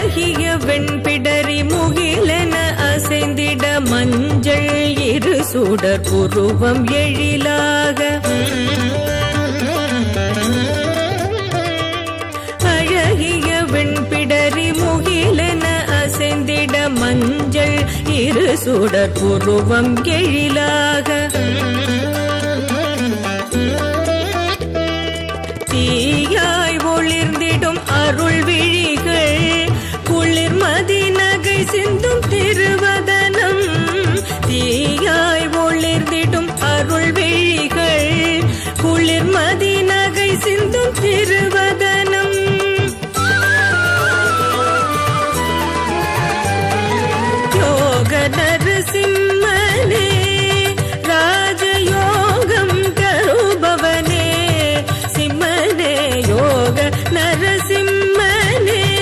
அழகிய வெண்பிடரி முகிலென அசைந்திட மஞ்சள் இரு சுடர் உருவம் எழிலாக. அழகிய வெண்பிடரி முகிலென அசைந்திட மஞ்சள் இரு சுடர் உருவம் எழிலாக. தீயாய் ஒளிர்ந்திடும் அருள் விழி அருள் விழிகள். குளிர்மதி நகை சிந்தும் திருவதனம். யோக நரசிம்ம